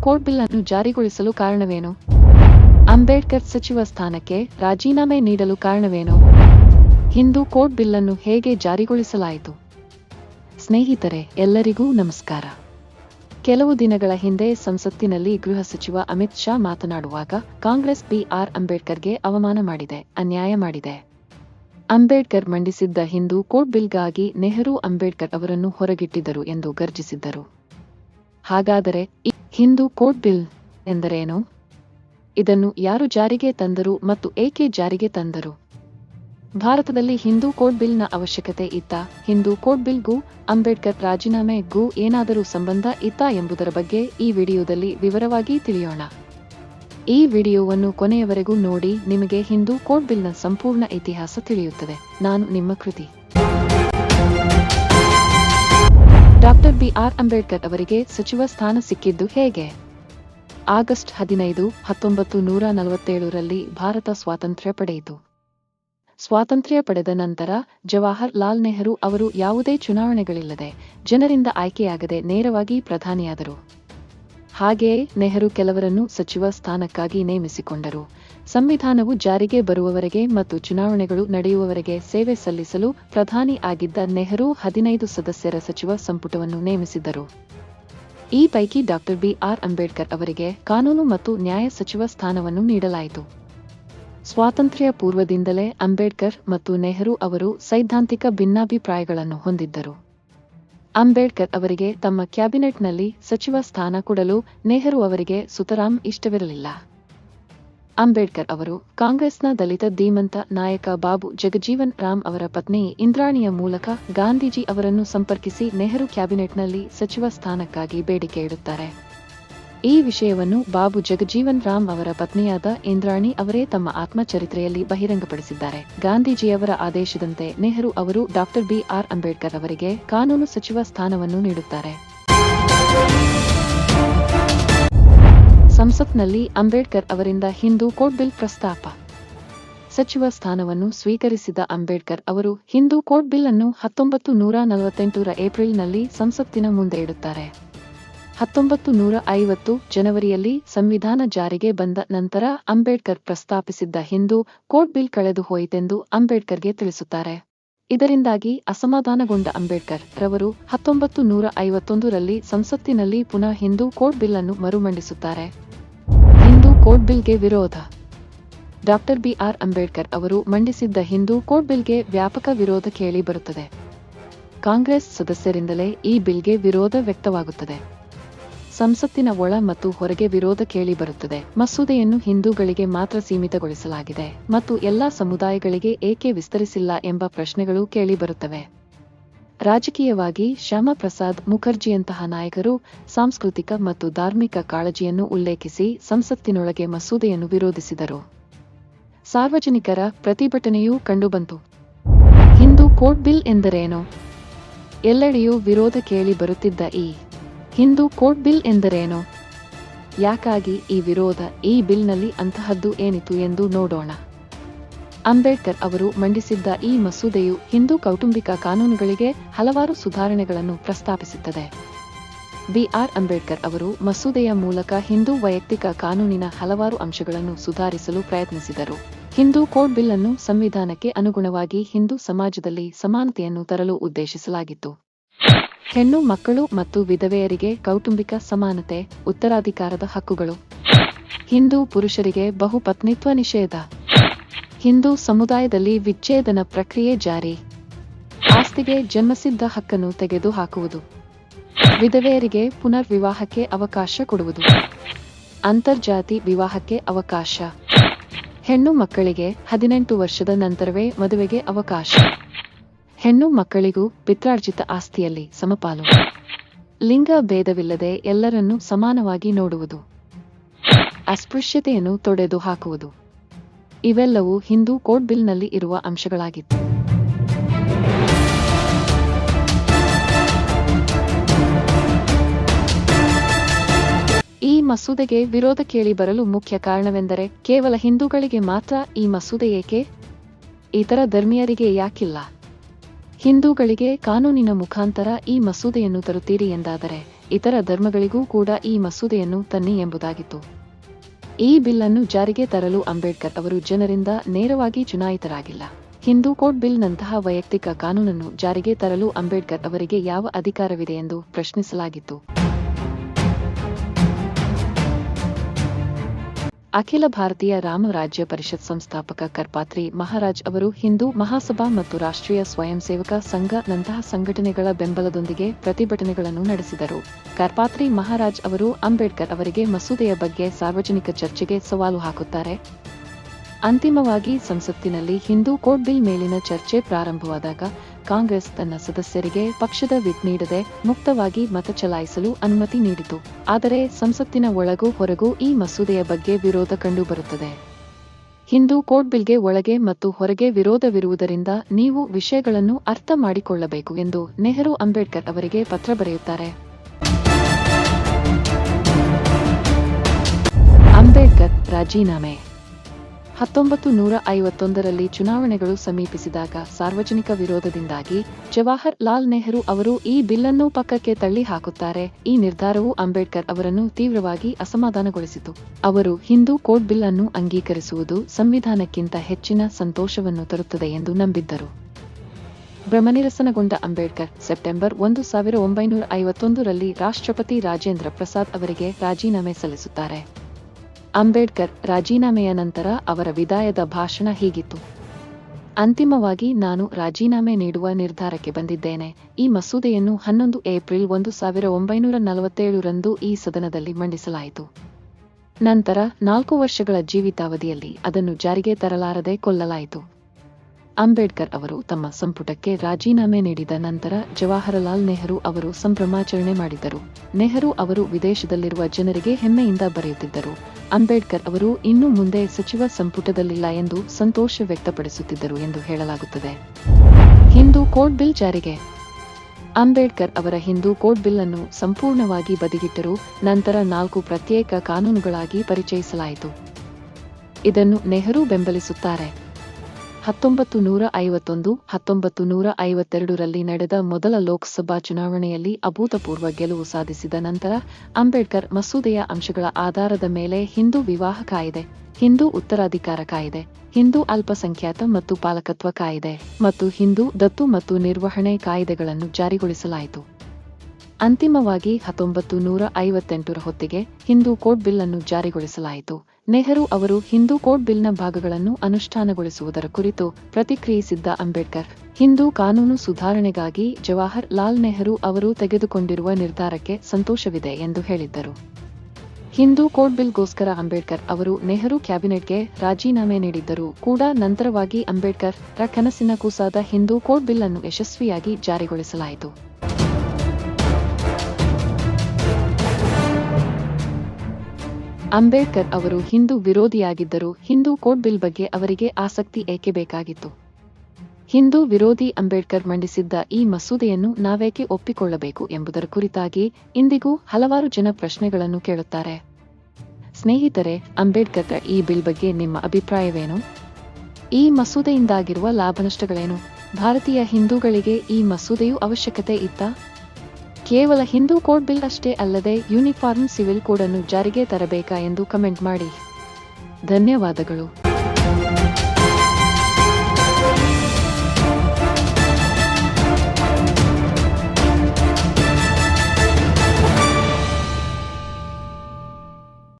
Code bill ಅನ್ನು ಜಾರಿಗೊಳಿಸಲು ಕಾರಣವೇನು? ಅಂಬೇಡ್ಕರ್ ಸಚಿವ ಸ್ಥಾನಕ್ಕೆ ರಾಜೀನಾಮೆ ನೀಡಲು ಕಾರಣವೇನು? ಹಿಂದೂ ಕೋರ್ಟ್ ಬಿಲ್ ಅನ್ನು ಹೇಗೆ ಜಾರಿಗೊಳಿಸಲಾಯಿತು? ಸ್ನೇಹಿತರೆ, ಎಲ್ಲರಿಗೂ ನಮಸ್ಕಾರ. ಕೆಲವು ದಿನಗಳ ಹಿಂದೆ ಸಂಸತ್ತಿನಲ್ಲಿ ಗೃಹ ಸಚಿವ ಅಮಿತ್ ಶಾ ಮಾತನಾಡುವಾಗ ಕಾಂಗ್ರೆಸ್ ಬಿಆರ್ ಅಂಬೇಡ್ಕರ್ಗೆ ಅವಮಾನ ಮಾಡಿದೆ, ಅನ್ಯಾಯ ಮಾಡಿದೆ. ಅಂಬೇಡ್ಕರ್ ಮಂಡಿಸಿದ್ದ ಹಿಂದೂ ಕೋರ್ಟ್ ಬಿಲ್ಗಾಗಿ ನೆಹರು ಅಂಬೇಡ್ಕರ್ ಅವರನ್ನು ಹೊರಗಿಟ್ಟಿದ್ದರು ಎಂದು ಗರ್ಜಿಸಿದ್ದರು. ಹಾಗಾದರೆ ಹಿಂದೂ ಕೋರ್ಟ್ ಬಿಲ್ ಎಂದರೇನು? ಇದನ್ನು ಯಾರು ಜಾರಿಗೆ ತಂದರು ಮತ್ತು ಏಕೆ ಜಾರಿಗೆ ತಂದರು? ಭಾರತದಲ್ಲಿ ಹಿಂದೂ ಕೋಡ್ ಬಿಲ್ನ ಅವಶ್ಯಕತೆ ಇತ್ತ? ಹಿಂದೂ ಕೋಡ್ ಬಿಲ್ಗೂ ಅಂಬೇಡ್ಕರ್ ರಾಜೀನಾಮೆಗೂ ಏನಾದರೂ ಸಂಬಂಧ ಇತ್ತ ಎಂಬುದರ ಬಗ್ಗೆ ಈ ವಿಡಿಯೋದಲ್ಲಿ ವಿವರವಾಗಿ ತಿಳಿಯೋಣ. ಈ ವಿಡಿಯೋವನ್ನು ಕೊನೆಯವರೆಗೂ ನೋಡಿ ನಿಮಗೆ ಹಿಂದೂ ಕೋಡ್ ಬಿಲ್ನ ಸಂಪೂರ್ಣ ಇತಿಹಾಸ ತಿಳಿಯುತ್ತದೆ. ನಾನು ನಿಮ್ಮ ಕೃತಿ. ಡಾಕ್ಟರ್ ಬಿಆರ್ ಅಂಬೇಡ್ಕರ್ ಅವರಿಗೆ ಸಚಿವ ಸ್ಥಾನ ಸಿಕ್ಕಿದ್ದು ಹೇಗೆ? ಆಗಸ್ಟ್ ಹದಿನೈದು, ಹತ್ತೊಂಬತ್ತು ನೂರ ನಲವತ್ತೇಳರಲ್ಲಿ ಭಾರತ ಸ್ವಾತಂತ್ರ್ಯ ಪಡೆಯಿತು. ಸ್ವಾತಂತ್ರ್ಯ ಪಡೆದ ನಂತರ ಜವಾಹರ್ ಲಾಲ್ ನೆಹರು ಅವರು ಯಾವುದೇ ಚುನಾವಣೆಗಳಿಲ್ಲದೆ ಜನರಿಂದ ಆಯ್ಕೆಯಾಗದೆ ನೇರವಾಗಿ ಪ್ರಧಾನಿಯಾದರು. ಹಾಗೆಯೇ ನೆಹರು ಕೆಲವರನ್ನು ಸಚಿವ ಸ್ಥಾನಕ್ಕಾಗಿ ನೇಮಿಸಿಕೊಂಡರು. ಸಂವಿಧಾನವು ಜಾರಿಗೆ ಬರುವವರೆಗೆ ಮತ್ತು ಚುನಾವಣೆಗಳು ನಡೆಯುವವರೆಗೆ ಸೇವೆ ಸಲ್ಲಿಸಲು ಪ್ರಧಾನಿ ಆಗಿದ್ದ ನೆಹರು ಹದಿನೈದು ಸದಸ್ಯರ ಸಚಿವ ಸಂಪುಟವನ್ನು ನೇಮಿಸಿದ್ದರು. ಈ ಪೈಕಿ ಡಾಕ್ಟರ್ ಬಿಆರ್ ಅಂಬೇಡ್ಕರ್ ಅವರಿಗೆ ಕಾನೂನು ಮತ್ತು ನ್ಯಾಯ ಸಚಿವ ಸ್ಥಾನವನ್ನು ನೀಡಲಾಯಿತು. ಸ್ವಾತಂತ್ರ್ಯ ಪೂರ್ವದಿಂದಲೇ ಅಂಬೇಡ್ಕರ್ ಮತ್ತು ನೆಹರು ಅವರು ಸೈದ್ಧಾಂತಿಕ ಭಿನ್ನಾಭಿಪ್ರಾಯಗಳನ್ನು ಹೊಂದಿದ್ದರು. ಅಂಬೇಡ್ಕರ್ ಅವರಿಗೆ ತಮ್ಮ ಕ್ಯಾಬಿನೆಟ್ನಲ್ಲಿ ಸಚಿವ ಸ್ಥಾನ ಕೊಡಲು ನೆಹರು ಅವರಿಗೆ ಸುತರಾಂ ಇಷ್ಟವಿರಲಿಲ್ಲ. ಅಂಬೇಡ್ಕರ್ ಅವರು ಕಾಂಗ್ರೆಸ್ನ ದಲಿತ ಧೀಮಂತ ನಾಯಕ ಬಾಬು ಜಗಜೀವನ್ ರಾಮ್ ಅವರ ಪತ್ನಿ ಇಂದ್ರಾಣಿಯ ಮೂಲಕ ಗಾಂಧೀಜಿ ಅವರನ್ನು ಸಂಪರ್ಕಿಸಿ ನೆಹರು ಕ್ಯಾಬಿನೆಟ್ನಲ್ಲಿ ಸಚಿವ ಸ್ಥಾನಕ್ಕಾಗಿ ಬೇಡಿಕೆ ಇಡುತ್ತಾರೆ. ಈ ವಿಷಯವನ್ನು ಬಾಬು ಜಗಜೀವನ್ ರಾಮ್ ಅವರ ಪತ್ನಿಯಾದ ಇಂದ್ರಾಣಿ ಅವರೇ ತಮ್ಮ ಆತ್ಮಚರಿತ್ರೆಯಲ್ಲಿ ಬಹಿರಂಗಪಡಿಸಿದ್ದಾರೆ. ಗಾಂಧೀಜಿಯವರ ಆದೇಶದಂತೆ ನೆಹರು ಅವರು ಡಾಕ್ಟರ್ ಬಿಆರ್ ಅಂಬೇಡ್ಕರ್ ಅವರಿಗೆ ಕಾನೂನು ಸಚಿವ ಸ್ಥಾನವನ್ನು ನೀಡುತ್ತಾರೆ. ಸಂಸತ್ನಲ್ಲಿ ಅಂಬೇಡ್ಕರ್ ಅವರಿಂದ ಹಿಂದೂ ಕೋಟ್ ಬಿಲ್ ಪ್ರಸ್ತಾಪ. ಸಚಿವ ಸ್ಥಾನವನ್ನು ಸ್ವೀಕರಿಸಿದ ಅಂಬೇಡ್ಕರ್ ಅವರು ಹಿಂದೂ ಕೋಟ್ ಬಿಲ್ ಅನ್ನು ಹತ್ತೊಂಬತ್ತು ನೂರ ನಲವತ್ತೆಂಟರ ಏಪ್ರಿಲ್ನಲ್ಲಿ ಸಂಸತ್ತಿನ ಮುಂದೆ ಇಡುತ್ತಾರೆ. ಹತ್ತೊಂಬತ್ತು ನೂರ ಐವತ್ತು ಜನವರಿಯಲ್ಲಿ ಸಂವಿಧಾನ ಜಾರಿಗೆ ಬಂದ ನಂತರ ಅಂಬೇಡ್ಕರ್ ಪ್ರಸ್ತಾಪಿಸಿದ್ದ ಹಿಂದೂ ಕೋರ್ಟ್ ಬಿಲ್ ಕಳೆದು ಹೋಯಿತೆಂದು ಅಂಬೇಡ್ಕರ್ಗೆ ತಿಳಿಸುತ್ತಾರೆ. ಇದರಿಂದಾಗಿ ಅಸಮಾಧಾನಗೊಂಡ ಅಂಬೇಡ್ಕರ್ ರವರು ಹತ್ತೊಂಬತ್ತು ನೂರ ಐವತ್ತೊಂದರಲ್ಲಿ ಸಂಸತ್ತಿನಲ್ಲಿ ಪುನಃ ಹಿಂದೂ ಕೋರ್ಟ್ ಬಿಲ್ ಅನ್ನು ಮರುಮಂಡಿಸುತ್ತಾರೆ. ಹಿಂದೂ ಕೋರ್ಟ್ ಬಿಲ್ಗೆ ವಿರೋಧ. ಡಾಕ್ಟರ್ ಬಿಆರ್ ಅಂಬೇಡ್ಕರ್ ಅವರು ಮಂಡಿಸಿದ್ದ ಹಿಂದೂ ಕೋರ್ಟ್ ಬಿಲ್ಗೆ ವ್ಯಾಪಕ ವಿರೋಧ ಕೇಳಿ ಬರುತ್ತದೆ. ಕಾಂಗ್ರೆಸ್ ಸದಸ್ಯರಿಂದಲೇ ಈ ಬಿಲ್ಗೆ ವಿರೋಧ ವ್ಯಕ್ತವಾಗುತ್ತದೆ. ಸಂಸತ್ತಿನ ಒಳ ಮತ್ತು ಹೊರಗೆ ವಿರೋಧ ಕೇಳಿ ಬರುತ್ತದೆ. ಮಸೂದೆಯನ್ನು ಹಿಂದೂಗಳಿಗೆ ಮಾತ್ರ ಸೀಮಿತಗೊಳಿಸಲಾಗಿದೆ ಮತ್ತು ಎಲ್ಲಾ ಸಮುದಾಯಗಳಿಗೆ ಏಕೆ ವಿಸ್ತರಿಸಿಲ್ಲ ಎಂಬ ಪ್ರಶ್ನೆಗಳು ಕೇಳಿಬರುತ್ತವೆ ರಾಜಕೀಯವಾಗಿ ಶ್ಯಾಮ ಪ್ರಸಾದ್ ಮುಖರ್ಜಿಯಂತಹ ನಾಯಕರು ಸಾಂಸ್ಕೃತಿಕ ಮತ್ತು ಧಾರ್ಮಿಕ ಕಾಳಜಿಯನ್ನು ಉಲ್ಲೇಖಿಸಿ ಸಂಸತ್ತಿನೊಳಗೆ ಮಸೂದೆಯನ್ನು ವಿರೋಧಿಸಿದರು. ಸಾರ್ವಜನಿಕರ ಪ್ರತಿಭಟನೆಯೂ ಕಂಡುಬಂತು. ಹಿಂದೂ ಕೋರ್ಟ್ ಬಿಲ್ ಎಂದರೇನು? ಎಲ್ಲೆಡೆಯೂ ವಿರೋಧ ಕೇಳಿ ಬರುತ್ತಿದ್ದ ಈ ಹಿಂದೂ ಕೋರ್ಟ್ ಬಿಲ್ ಎಂದರೇನು? ಯಾಕಾಗಿ ಈ ವಿರೋಧ ಈ ಬಿಲ್ನಲ್ಲಿ ಅಂತಹದ್ದು ಏನಿತು ಎಂದು ನೋಡೋಣ. ಅಂಬೇಡ್ಕರ್ ಅವರು ಮಂಡಿಸಿದ್ದ ಈ ಮಸೂದೆಯು ಹಿಂದೂ ಕೌಟುಂಬಿಕ ಕಾನೂನುಗಳಿಗೆ ಹಲವಾರು ಸುಧಾರಣೆಗಳನ್ನು ಪ್ರಸ್ತಾಪಿಸುತ್ತದೆ. ಬಿಆರ್ ಅಂಬೇಡ್ಕರ್ ಅವರು ಮಸೂದೆಯ ಮೂಲಕ ಹಿಂದೂ ವೈಯಕ್ತಿಕ ಕಾನೂನಿನ ಹಲವಾರು ಅಂಶಗಳನ್ನು ಸುಧಾರಿಸಲು ಪ್ರಯತ್ನಿಸಿದರು. ಹಿಂದೂ ಕೋಡ್ ಬಿಲ್ ಅನ್ನು ಸಂವಿಧಾನಕ್ಕೆ ಅನುಗುಣವಾಗಿ ಹಿಂದೂ ಸಮಾಜದಲ್ಲಿ ಸಮಾನತೆಯನ್ನು ತರಲು ಉದ್ದೇಶಿಸಲಾಗಿತ್ತು. ಹೆಣ್ಣು ಮಕ್ಕಳು ಮತ್ತು ವಿಧವೆಯರಿಗೆ ಕೌಟುಂಬಿಕ ಸಮಾನತೆ, ಉತ್ತರಾಧಿಕಾರದ ಹಕ್ಕುಗಳು. ಹಿಂದೂ ಪುರುಷರಿಗೆ ಬಹುಪತ್ನಿತ್ವ ನಿಷೇಧ. ಹಿಂದೂ ಸಮುದಾಯದಲ್ಲಿ ವಿಚ್ಛೇದನ ಪ್ರಕ್ರಿಯೆ ಜಾರಿ. ಆಸ್ತಿಗೆ ಜನ್ಮಸಿದ್ಧ ಹಕ್ಕನ್ನು ತೆಗೆದುಹಾಕುವುದು. ವಿಧವೆಯರಿಗೆ ಪುನರ್ವಿವಾಹಕ್ಕೆ ಅವಕಾಶ ಕೊಡುವುದು. ಅಂತರ್ಜಾತಿ ವಿವಾಹಕ್ಕೆ ಅವಕಾಶ. ಹೆಣ್ಣು ಮಕ್ಕಳಿಗೆ ಹದಿನೆಂಟು ವರ್ಷದ ನಂತರವೇ ಮದುವೆಗೆ ಅವಕಾಶ. ಹೆಣ್ಣು ಮಕ್ಕಳಿಗೂ ಪಿತ್ರಾರ್ಜಿತ ಆಸ್ತಿಯಲ್ಲಿ ಸಮಪಾಲು. ಲಿಂಗ ಭೇದವಿಲ್ಲದೆ ಎಲ್ಲರನ್ನೂ ಸಮಾನವಾಗಿ ನೋಡುವುದು. ಅಸ್ಪೃಶ್ಯತೆಯನ್ನು ತೊಡೆದು ಹಾಕುವುದು. ಇವೆಲ್ಲವೂ ಹಿಂದೂ ಕೋಡ್ ಬಿಲ್ನಲ್ಲಿ ಇರುವ ಅಂಶಗಳಾಗಿತ್ತು. ಈ ಮಸೂದೆಗೆ ವಿರೋಧ ಕೇಳಿ ಬರಲು ಮುಖ್ಯ ಕಾರಣವೆಂದರೆ ಕೇವಲ ಹಿಂದೂಗಳಿಗೆ ಮಾತ್ರ ಈ ಮಸೂದೆ ಏಕೆ? ಇತರ ಧರ್ಮೀಯರಿಗೆ ಯಾಕಿಲ್ಲ? ಹಿಂದೂಗಳಿಗೆ ಕಾನೂನಿನ ಮುಖಾಂತರ ಈ ಮಸೂದೆಯನ್ನು ತರುತ್ತೀರಿ ಎಂದಾದರೆ ಇತರ ಧರ್ಮಗಳಿಗೂ ಕೂಡ ಈ ಮಸೂದೆಯನ್ನು ತನ್ನಿ ಎಂಬುದಾಗಿತ್ತು. ಈ ಬಿಲ್ ಅನ್ನು ಜಾರಿಗೆ ತರಲು ಅಂಬೇಡ್ಕರ್ ಅವರು ಜನರಿಂದ ನೇರವಾಗಿ ಚುನಾಯಿತರಾಗಿಲ್ಲ. ಹಿಂದೂ ಕೋಟ್ ಬಿಲ್ ನಂತಹ ವೈಯಕ್ತಿಕ ಕಾನೂನನ್ನು ಜಾರಿಗೆ ತರಲು ಅಂಬೇಡ್ಕರ್ ಅವರಿಗೆ ಯಾವ ಅಧಿಕಾರವಿದೆ ಎಂದು ಪ್ರಶ್ನಿಸಲಾಗಿತ್ತು. ಅಖಿಲ ಭಾರತೀಯ ರಾಮ ರಾಜ್ಯ ಪರಿಷತ್ ಸಂಸ್ಥಾಪಕ ಕರ್ಪಾತ್ರಿ ಮಹಾರಾಜ್ ಅವರು ಹಿಂದೂ ಮಹಾಸಭಾ ಮತ್ತು ರಾಷ್ಟ್ರೀಯ ಸ್ವಯಂ ಸೇವಕ ಸಂಘ ನಂತಹ ಸಂಘಟನೆಗಳ ಬೆಂಬಲದೊಂದಿಗೆ ಪ್ರತಿಭಟನೆಗಳನ್ನು ನಡೆಸಿದರು. ಕರ್ಪಾತ್ರಿ ಮಹಾರಾಜ್ ಅವರು ಅಂಬೇಡ್ಕರ್ ಅವರಿಗೆ ಮಸೂದೆಯ ಬಗ್ಗೆ ಸಾರ್ವಜನಿಕ ಚರ್ಚೆಗೆ ಸವಾಲು ಹಾಕುತ್ತಾರೆ. ಅಂತಿಮವಾಗಿ ಸಂಸತ್ತಿನಲ್ಲಿ ಹಿಂದೂ ಕೋಡ್ ಬಿಲ್ ಮೇಲಿನ ಚರ್ಚೆ ಪ್ರಾರಂಭವಾದಾಗ ಕಾಂಗ್ರೆಸ್ ತನ್ನ ಸದಸ್ಯರಿಗೆ ಪಕ್ಷದ ವಿಪ್ ನೀಡದೆ ಮುಕ್ತವಾಗಿ ಮತ ಚಲಾಯಿಸಲು ಅನುಮತಿ ನೀಡಿತು. ಆದರೆ ಸಂಸತ್ತಿನ ಒಳಗೂ ಹೊರಗೂ ಈ ಮಸೂದೆಯ ಬಗ್ಗೆ ವಿರೋಧ ಕಂಡುಬರುತ್ತದೆ. ಹಿಂದೂ ಕೋಡ್ ಬಿಲ್ಗೆ ಒಳಗೆ ಮತ್ತು ಹೊರಗೆ ವಿರೋಧವಿರುವುದರಿಂದ ನೀವು ವಿಷಯಗಳನ್ನು ಅರ್ಥ ಮಾಡಿಕೊಳ್ಳಬೇಕು ಎಂದು ನೆಹರು ಅಂಬೇಡ್ಕರ್ ಅವರಿಗೆ ಪತ್ರ ಬರೆಯುತ್ತಾರೆ. ಅಂಬೇಡ್ಕರ್ ರಾಜೀನಾಮೆ. ಹತ್ತೊಂಬತ್ತು ನೂರ ಐವತ್ತೊಂದರಲ್ಲಿ ಚುನಾವಣೆಗಳು ಸಮೀಪಿಸಿದಾಗ ಸಾರ್ವಜನಿಕ ವಿರೋಧದಿಂದಾಗಿ ಜವಾಹರ್ ಲಾಲ್ ನೆಹರು ಅವರು ಈ ಬಿಲ್ಲನ್ನು ಪಕ್ಕಕ್ಕೆ ತಳ್ಳಿ ಹಾಕುತ್ತಾರೆ. ಈ ನಿರ್ಧಾರವು ಅಂಬೇಡ್ಕರ್ ಅವರನ್ನು ತೀವ್ರವಾಗಿ ಅಸಮಾಧಾನಗೊಳಿಸಿತು. ಅವರು ಹಿಂದೂ ಕೋಡ್ ಬಿಲ್ ಅನ್ನು ಅಂಗೀಕರಿಸುವುದು ಸಂವಿಧಾನಕ್ಕಿಂತ ಹೆಚ್ಚಿನ ಸಂತೋಷವನ್ನು ತರುತ್ತದೆ ಎಂದು ನಂಬಿದ್ದರು. ಭ್ರಮನಿರಸನಗೊಂಡ ಅಂಬೇಡ್ಕರ್ ಸೆಪ್ಟೆಂಬರ್ ಒಂದು ಸಾವಿರ ಒಂಬೈನೂರ ಐವತ್ತೊಂದರಲ್ಲಿ ರಾಷ್ಟ್ರಪತಿ ರಾಜೇಂದ್ರ ಪ್ರಸಾದ್ ಅವರಿಗೆ ರಾಜೀನಾಮೆ ಸಲ್ಲಿಸುತ್ತಾರೆ. ಅಂಬೇಡ್ಕರ್ ರಾಜೀನಾಮೆಯ ನಂತರ ಅವರ ವಿದಾಯದ ಭಾಷಣ ಹೀಗಿತ್ತು. ಅಂತಿಮವಾಗಿ ನಾನು ರಾಜೀನಾಮೆ ನೀಡುವ ನಿರ್ಧಾರಕ್ಕೆ ಬಂದಿದ್ದೇನೆ. ಈ ಮಸೂದೆಯನ್ನು ಹನ್ನೊಂದು ಏಪ್ರಿಲ್ ಒಂದು ಸಾವಿರ ಒಂಬೈನೂರ ನಲವತ್ತೇಳರಂದು ಈ ಸದನದಲ್ಲಿ ಮಂಡಿಸಲಾಯಿತು. ನಂತರ ನಾಲ್ಕು ವರ್ಷಗಳ ಜೀವಿತಾವಧಿಯಲ್ಲಿ ಅದನ್ನು ಜಾರಿಗೆ ತರಲಾರದೆ ಕೊಲ್ಲಲಾಯಿತು. ಅಂಬೇಡ್ಕರ್ ಅವರು ತಮ್ಮ ಸಂಪುಟಕ್ಕೆ ರಾಜೀನಾಮೆ ನೀಡಿದ ನಂತರ ಜವಾಹರಲಾಲ್ ನೆಹರು ಅವರು ಸಂಭ್ರಮಾಚರಣೆ ಮಾಡಿದರು ನೆಹರು ಅವರು ವಿದೇಶದಲ್ಲಿರುವ ಜನರಿಗೆ ಹೆಮ್ಮೆಯಿಂದ ಬರೆಯುತ್ತಿದ್ದರು. ಅಂಬೇಡ್ಕರ್ ಅವರು ಇನ್ನು ಮುಂದೆ ಸಚಿವ ಸಂಪುಟದಲ್ಲಿಲ್ಲ ಎಂದು ಸಂತೋಷ ವ್ಯಕ್ತಪಡಿಸುತ್ತಿದ್ದರು ಎಂದು ಹೇಳಲಾಗುತ್ತದೆ. ಹಿಂದೂ ಕೋಡ್ ಬಿಲ್ ಜಾರಿಗೆ. ಅಂಬೇಡ್ಕರ್ ಅವರ ಹಿಂದೂ ಕೋಡ್ ಬಿಲ್ ಅನ್ನು ಸಂಪೂರ್ಣವಾಗಿ ಬದಿಗಿಟ್ಟರು ನಂತರ ನಾಲ್ಕು ಪ್ರತ್ಯೇಕ ಕಾನೂನುಗಳಾಗಿ ಪರಿಚಯಿಸಲಾಯಿತು. ಇದನ್ನು ನೆಹರು ಬೆಂಬಲಿಸುತ್ತಾರೆ. ಹತ್ತೊಂಬತ್ತು ನೂರ ಐವತ್ತೊಂದು, ಹತ್ತೊಂಬತ್ತು ನೂರ ಐವತ್ತೆರಡರಲ್ಲಿ ನಡೆದ ಮೊದಲ ಲೋಕಸಭಾ ಚುನಾವಣೆಯಲ್ಲಿ ಅಭೂತಪೂರ್ವ ಗೆಲುವು ಸಾಧಿಸಿದ ನಂತರ ಅಂಬೇಡ್ಕರ್ ಮಸೂದೆಯ ಅಂಶಗಳ ಆಧಾರದ ಮೇಲೆ ಹಿಂದೂ ವಿವಾಹ ಕಾಯಿದೆ, ಹಿಂದೂ ಉತ್ತರಾಧಿಕಾರ ಕಾಯಿದೆ, ಹಿಂದೂ ಅಲ್ಪಸಂಖ್ಯಾತ ಮತ್ತು ಪಾಲಕತ್ವ ಕಾಯಿದೆ ಮತ್ತು ಹಿಂದೂ ದತ್ತು ಮತ್ತು ನಿರ್ವಹಣೆ ಕಾಯಿದೆಗಳನ್ನು ಜಾರಿಗೊಳಿಸಲಾಯಿತು. ಅಂತಿಮವಾಗಿ ಹತ್ತೊಂಬತ್ತು ನೂರ ಐವತ್ತೆಂಟರ ಹೊತ್ತಿಗೆ ಹಿಂದೂ ಕೋಡ್ ಬಿಲ್ ಅನ್ನು ಜಾರಿಗೊಳಿಸಲಾಯಿತು. ನೆಹರು ಅವರು ಹಿಂದೂ ಕೋಡ್ ಬಿಲ್ನ ಭಾಗಗಳನ್ನು ಅನುಷ್ಠಾನಗೊಳಿಸುವುದರ ಕುರಿತು ಪ್ರತಿಕ್ರಿಯಿಸಿದ್ದ ಅಂಬೇಡ್ಕರ್, ಹಿಂದೂ ಕಾನೂನು ಸುಧಾರಣೆಗಾಗಿ ಜವಾಹರ್ ಲಾಲ್ ನೆಹರು ಅವರು ತೆಗೆದುಕೊಂಡಿರುವ ನಿರ್ಧಾರಕ್ಕೆ ಸಂತೋಷವಿದೆ ಎಂದು ಹೇಳಿದ್ದರು. ಹಿಂದೂ ಕೋಡ್ ಬಿಲ್ಗೋಸ್ಕರ ಅಂಬೇಡ್ಕರ್ ಅವರು ನೆಹರು ಕ್ಯಾಬಿನೆಟ್ಗೆ ರಾಜೀನಾಮೆ ನೀಡಿದ್ದರು ಕೂಡ ನಂತರವಾಗಿ ಅಂಬೇಡ್ಕರ್ ರ ಕನಸಿನ ಕೂಸಾದ ಹಿಂದೂ ಕೋಡ್ ಬಿಲ್ ಅನ್ನು ಯಶಸ್ವಿಯಾಗಿ ಜಾರಿಗೊಳಿಸಲಾಯಿತು. ಅಂಬೇಡ್ಕರ್ ಅವರು ಹಿಂದೂ ವಿರೋಧಿಯಾಗಿದ್ದರು ಹಿಂದೂ ಕೋಡ್ ಬಿಲ್ ಬಗ್ಗೆ ಅವರಿಗೆ ಆಸಕ್ತಿ ಏಕೆ ಬೇಕಾಗಿತ್ತು? ಹಿಂದೂ ವಿರೋಧಿ ಅಂಬೇಡ್ಕರ್ ಮಂಡಿಸಿದ್ದ ಈ ಮಸೂದೆಯನ್ನು ನಾವೇಕೆ ಒಪ್ಪಿಕೊಳ್ಳಬೇಕು ಎಂಬುದರ ಕುರಿತಾಗಿ ಇಂದಿಗೂ ಹಲವಾರು ಜನ ಪ್ರಶ್ನೆಗಳನ್ನು ಕೇಳುತ್ತಾರೆ. ಸ್ನೇಹಿತರೆ ಅಂಬೇಡ್ಕರ್ ಈ ಬಿಲ್ ಬಗ್ಗೆ ನಿಮ್ಮ ಅಭಿಪ್ರಾಯವೇನು? ಈ ಮಸೂದೆಯಿಂದಾಗಿರುವ ಲಾಭನಷ್ಟಗಳೇನು? ಭಾರತೀಯ ಹಿಂದೂಗಳಿಗೆ ಈ ಮಸೂದೆಯು ಅವಶ್ಯಕತೆ ಇತ್ತಾ? ಕೇವಲ ಹಿಂದೂ ಕೋಡ್ ಬಿಲ್ ಅಷ್ಟೇ ಅಲ್ಲದೆ ಯೂನಿಫಾರ್ಮ್ ಸಿವಿಲ್ ಕೋಡ್ ಅನ್ನು ಜಾರಿಗೆ ತರಬೇಕಾ ಎಂದು ಕಮೆಂಟ್ ಮಾಡಿ. ಧನ್ಯವಾದಗಳು.